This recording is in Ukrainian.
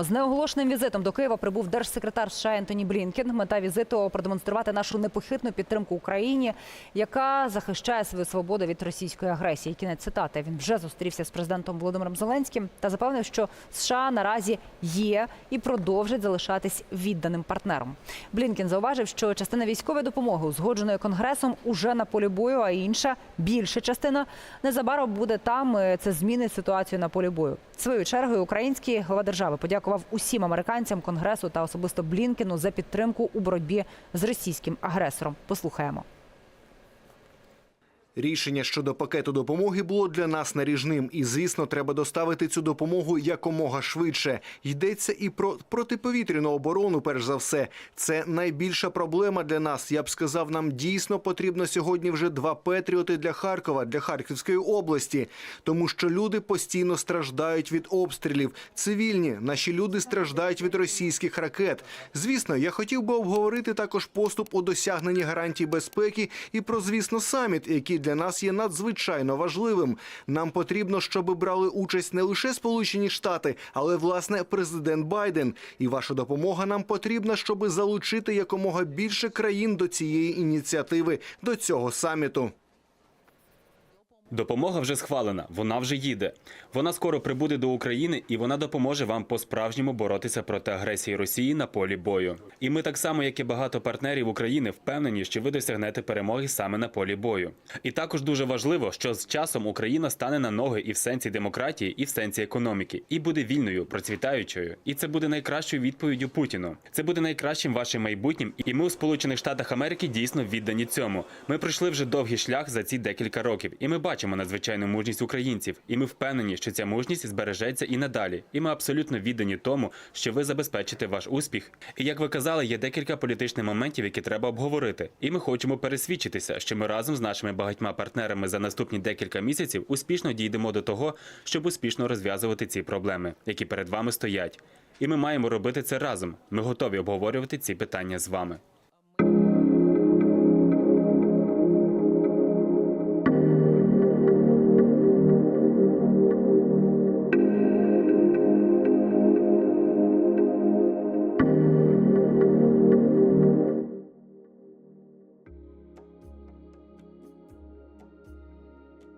З неоголошеним візитом до Києва прибув держсекретар США Ентоні Блінкен. Мета візиту продемонструвати нашу непохитну підтримку Україні, яка захищає свою свободу від російської агресії. Кінець цитати. Він вже зустрівся з президентом Володимиром Зеленським та запевнив, що США наразі є і продовжить залишатись відданим партнером. Блінкен зауважив, що частина військової допомоги, узгодженої конгресом, уже на полі бою, а інша більша частина незабаром буде там. Це змінить ситуацію на полі бою. Своєю чергою український глава держави подякував усім американцям, конгресу та особисто Блінкену за підтримку у боротьбі з російським агресором. Послухаємо. Рішення щодо пакету допомоги було для нас наріжним, і звісно, треба доставити цю допомогу якомога швидше. Йдеться і про протиповітряну оборону. Перш за все, це найбільша проблема для нас. Я б сказав, нам дійсно потрібно сьогодні вже два петріоти для Харкова, для Харківської області, тому що люди постійно страждають від обстрілів. Цивільні наші люди страждають від російських ракет. Звісно, я хотів би обговорити також поступ у досягненні гарантій безпеки і про звісно саміт, який для нас є надзвичайно важливим. Нам потрібно, щоб брали участь не лише Сполучені Штати, але власне президент Байден. І ваша допомога нам потрібна, щоб залучити якомога більше країн до цієї ініціативи, до цього саміту. Допомога вже схвалена, вона вже їде. Вона скоро прибуде до України і вона допоможе вам по-справжньому боротися проти агресії Росії на полі бою. І ми так само, як і багато партнерів України, впевнені, що ви досягнете перемоги саме на полі бою. І також дуже важливо, що з часом Україна стане на ноги і в сенсі демократії, і в сенсі економіки, і буде вільною, процвітаючою. І це буде найкращою відповіддю Путіну. Це буде найкращим вашим майбутнім. І ми у Сполучених Штатах Америки дійсно віддані цьому. Ми пройшли вже довгий шлях за ці декілька років, і ми бачимо надзвичайну мужність українців. І ми впевнені, що ця мужність збережеться і надалі. І ми абсолютно віддані тому, що ви забезпечите ваш успіх. І як ви казали, є декілька політичних моментів, які треба обговорити. І ми хочемо пересвідчитися, що ми разом з нашими багатьма партнерами за наступні декілька місяців успішно дійдемо до того, щоб успішно розв'язувати ці проблеми, які перед вами стоять. І ми маємо робити це разом. Ми готові обговорювати ці питання з вами.